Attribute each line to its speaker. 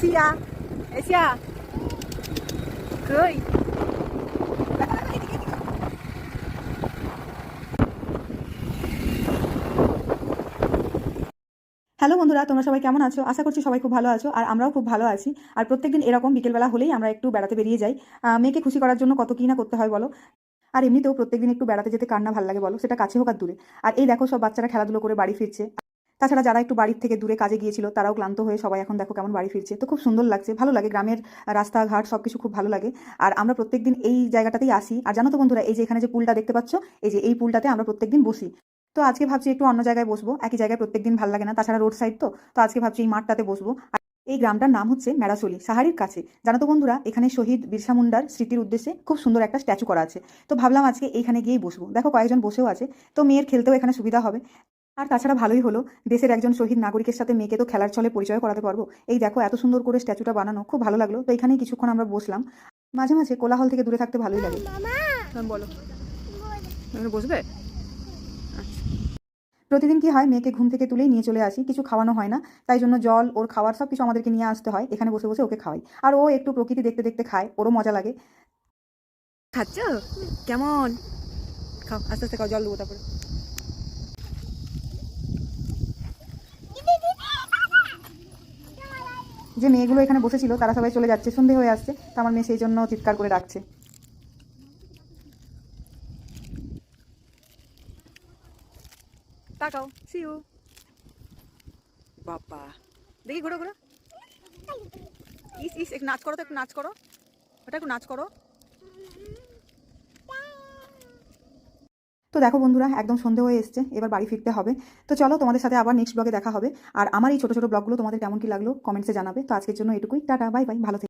Speaker 1: সিয়া Asia কই hello বন্ধুরা, তোমরা সবাই কেমন আছো? আশা করছি সবাই খুব ভালো আছো, আর আমরাও খুব ভালো আছি। আর প্রত্যেকদিন এরকম বিকেলবেলা হলেই আমরা একটু বেড়াতে বেরিয়ে যাই। মেয়েকে খুশি করার জন্য কত কী না করতে হয় বলো? আর এমনিতেও প্রত্যেকদিন একটু বেড়াতে যেতে কার না ভালো লাগে বলো? সেটা কাছে হোক আর দূরে। আর এই দেখো, সব বাচ্চারা খেলাধুলো করে বাড়ি ফিরছে। তাছাড়া যারা একটু বাড়ির থেকে দূরে কাজে গিয়েছিল, তারাও ক্লান্ত হয়ে সবাই এখন দেখো কেমন বাড়ি ফিরছে। তো খুব সুন্দর লাগছে, ভালো লাগে। গ্রামের রাস্তাঘাট সব কিছু খুব ভালো লাগে। আর আমরা প্রত্যেকদিন এই জায়গাটাতেই আসি। আর জানো তো বন্ধুরা, এই যে এখানে যে পুলটা দেখতে পাচ্ছ, এই যে এই পুলটাতে আমরা প্রত্যেকদিন বসি। তো আজকে ভাবছি একটু অন্য জায়গায় বসবো। একই জায়গায় প্রত্যেকদিন ভালো লাগে না। তাছাড়া রোড সাইড তো। তো আজকে ভাবছি এই মাঠটাতে বসবো। এই গ্রামটার নাম হচ্ছে মেড়াচলি, সাহারির কাছে। জানো তো বন্ধুরা, এখানে শহীদ বিরসা মুন্ডার স্মৃতির উদ্দেশ্যে খুব সুন্দর একটা স্ট্যাচু করা আছে। তো ভাবলাম আজকে এইখানে গিয়েই বসবো। দেখো কয়েকজন বসেও আছে। তো মেয়ের খেলতেও এখানে সুবিধা হবে। আর তাছাড়া ভালোই হলো দেশের একজন শহীদ নাগরিকের সাথে মেয়েকে তো খেলার ছলে পরিচয় করাতে পারব। এই দেখো এত সুন্দর করে স্ট্যাচুটা বানানো খুব ভালো লাগল। তো এখানেই কিছুক্ষণ আমরা বসলাম। মাঝে মাঝে কোলাহল থেকে দূরে থাকতে ভালোই লাগে। বলো। বসবে? প্রতিদিন কি হয় মেয়েকে ঘুম থেকে তুলেই নিয়ে চলে আসি। কিছু খাওয়ানো হয় না তাই জন্য জল ওর খাওয়ার সব কিছু আমাদেরকে নিয়ে আসতে হয়। এখানে বসে বসে ওকে খাওয়াই। আর ও একটু প্রকৃতি দেখতে দেখতে খায় ওরও মজা লাগে। খাচ্ছ? কেমন? খাও আস্তে আস্তে খাও জল দেবো তারপরে। যে মেয়েগুলো এখানে বসেছিল, তারা সবাই চলে যাচ্ছে, সন্ধে হয়ে আসছে, তো আমার মেয়ে সেই জন্য চিৎকার করে ডাকছে। তাকাও বাবা, দেখি ঘোরো ঘোরো। ইস ইস, একটু নাচ করো তো, একটু নাচ করো। ওটা একটু নাচ করো। তো দেখো বন্ধুরা, একদম সন্ধে হয়ে এসছে, এবার বাড়ি ফিরতে হবে। তো চলো তোমাদের সাথে আবার নেক্সট ব্লগে দেখা হবে। আর আমার এই ছোটো ছোটো ব্লগগুলো তোমাদের কেমন কি লাগল কমেন্টসে জানাবে। তো আজকের জন্য এটুকুই। টাটা বাই বাই ভালো